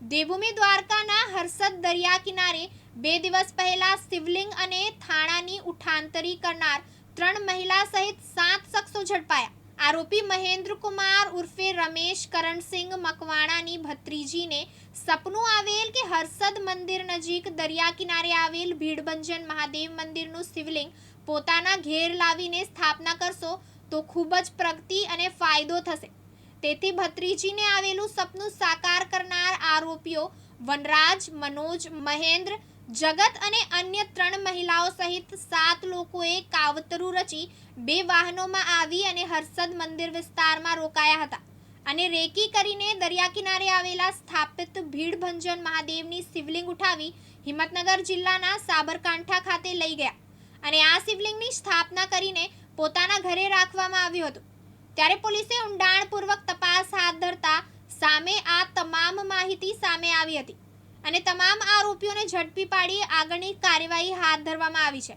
દેવભૂમિ દ્વારકાના હર્ષદ દરિયા કિનારે બે દિવસ પહેલા શિવલિંગ અને થાણાની ઉઠાંતરી કરનાર ત્રણ મહિલા સહિત સાત શખ્સો ઝડપાયા. આરોપી મહેન્દ્રકુમાર ઉર્ફે રમેશ કરણસિંહ મકવાણાની ભત્રીજીને સપનું આવેલ કે હર્ષદ મંદિર નજીક દરિયા કિનારે આવેલ ભીડભંજન મહાદેવ મંદિરનું શિવલિંગ પોતાના ઘેર લાવીને સ્થાપના કરશો તો ખૂબ જ પ્રગતિ અને ફાયદો થશે. તેથી ભત્રીજીને આવેલું સપનું સાકાર કરનાર આરોપીઓ વનરાજ, મનોજ, મહેન્દ્ર, જગત અને અન્ય ત્રણ મહિલાઓ સહિત સાત લોકોએ કાવતરું રચી બે વાહનોમાં આવી અને હર્ષદ મંદિર વિસ્તારમાં રોકાયા હતા અને રેકી કરીને દરિયા કિનારે આવેલા સ્થાપિત ભીડભંજન મહાદેવની શિવલિંગ ઉઠાવી હિંમતનગર જિલ્લાના સાબરકાંઠા ખાતે લઈ ગયા અને આ શિવલિંગની સ્થાપના કરીને પોતાના ઘરે રાખવામાં આવ્યું હતું. ત્યારે પોલીસે ઊંડાણપૂર્વક તપાસ હાથ ધરતા સામે આ તમામ માહિતી સામે આવી હતી અને તમામ આરોપીઓને ઝડપી પાડી આગળની કાર્યવાહી હાથ ધરવામાં આવી છે.